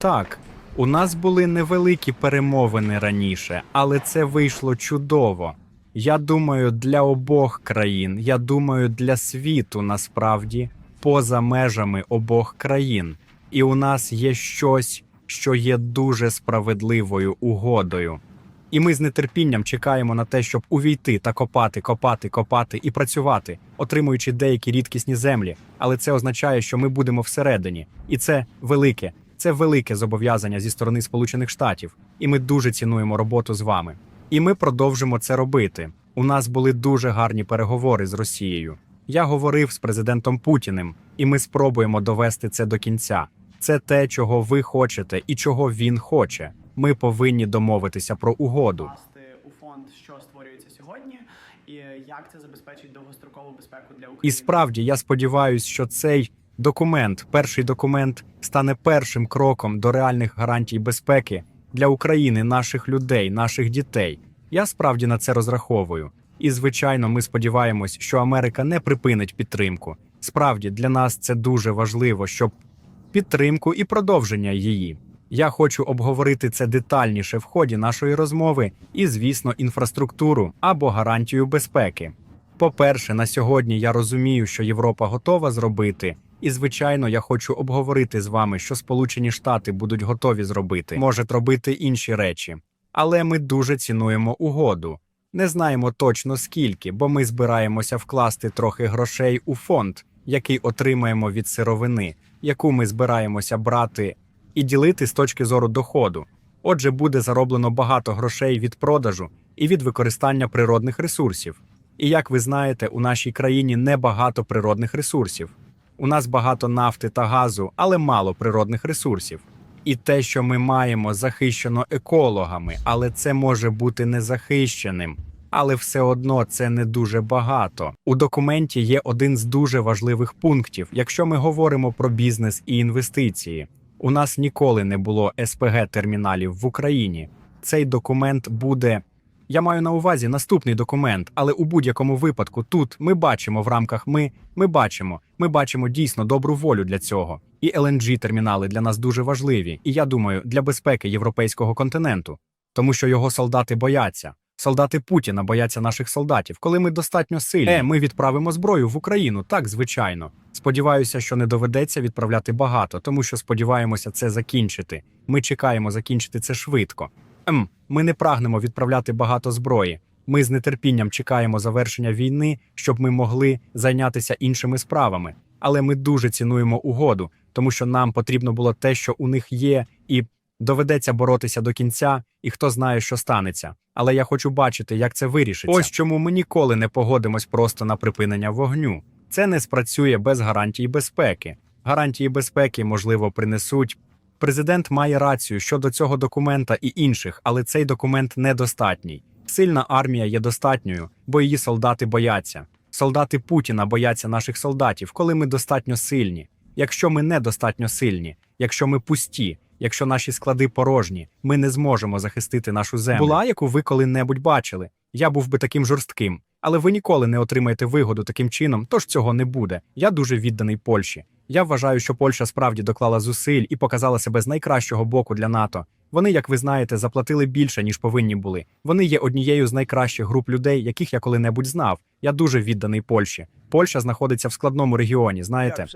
Так, у нас були невеликі перемовини раніше, але це вийшло чудово. Я думаю, для обох країн, я думаю, для світу насправді поза межами обох країн. І у нас є щось, що є дуже справедливою угодою. І ми з нетерпінням чекаємо на те, щоб увійти та копати, копати, копати і працювати, отримуючи деякі рідкісні землі. Але це означає, що ми будемо всередині, і це велике, це велике зобов'язання зі сторони Сполучених Штатів. І ми дуже цінуємо роботу з вами. І ми продовжимо це робити. У нас були дуже гарні переговори з Росією. Я говорив з президентом Путіним, і ми спробуємо довести це до кінця. Це те, чого ви хочете і чого він хоче. Ми повинні домовитися про угоду. у фонд, що створюється сьогодні, і як це забезпечить довгострокову безпеку для України. І справді я сподіваюся, що цей документ, перший документ, стане першим кроком до реальних гарантій безпеки для України, наших людей, наших дітей. Я справді на це розраховую. І звичайно, ми сподіваємось, що Америка не припинить підтримку. Справді для нас це дуже важливо, щоб підтримку і продовження її. Я хочу обговорити це детальніше в ході нашої розмови і, звісно, інфраструктуру або гарантію безпеки. По-перше, на сьогодні я розумію, що Європа готова зробити, і звичайно, я хочу обговорити з вами, що Сполучені Штати будуть готові зробити, можуть робити інші речі. Але ми дуже цінуємо угоду. Не знаємо точно скільки, бо ми збираємося вкласти трохи грошей у фонд, який отримаємо від сировини, яку ми збираємося брати і ділити з точки зору доходу. Отже, буде зароблено багато грошей від продажу і від використання природних ресурсів. І як ви знаєте, у нашій країні небагато природних ресурсів. У нас багато нафти та газу, але мало природних ресурсів. І те, що ми маємо, захищено екологами, але це може бути незахищеним. Але все одно це не дуже багато. У документі є один з дуже важливих пунктів, якщо ми говоримо про бізнес і інвестиції. У нас ніколи не було СПГ терміналів в Україні. Цей документ буде. Я маю на увазі наступний документ, але у будь-якому випадку тут ми бачимо в рамках ми, ми бачимо, ми бачимо дійсно добру волю для цього. І lng термінали для нас дуже важливі, і я думаю, для безпеки європейського континенту, тому що його солдати бояться. Солдати Путіна бояться наших солдатів. Коли ми достатньо сильні, е, ми відправимо зброю в Україну, так звичайно. Сподіваюся, що не доведеться відправляти багато, тому що сподіваємося це закінчити. Ми чекаємо закінчити це швидко. Ем, ми не прагнемо відправляти багато зброї. Ми з нетерпінням чекаємо завершення війни, щоб ми могли зайнятися іншими справами. Але ми дуже цінуємо угоду, тому що нам потрібно було те, що у них є, і доведеться боротися до кінця, і хто знає, що станеться. Але я хочу бачити, як це вирішиться. Ось чому ми ніколи не погодимось просто на припинення вогню. Це не спрацює без гарантій безпеки. Гарантії безпеки, можливо, принесуть. Президент має рацію щодо цього документа і інших, але цей документ недостатній. Сильна армія є достатньою, бо її солдати бояться. Солдати Путіна бояться наших солдатів, коли ми достатньо сильні. Якщо ми недостатньо сильні, якщо ми пусті, якщо наші склади порожні, ми не зможемо захистити нашу землю. Була, яку ви коли-небудь бачили. Я був би таким жорстким, але ви ніколи не отримаєте вигоду таким чином, тож цього не буде. Я дуже відданий Польщі. Я вважаю, що Польща справді доклала зусиль і показала себе з найкращого боку для НАТО. Вони, як ви знаєте, заплатили більше, ніж повинні були. Вони є однією з найкращих груп людей, яких я коли-небудь знав. Я дуже відданий Польщі. Польща знаходиться в складному регіоні. Знаєте,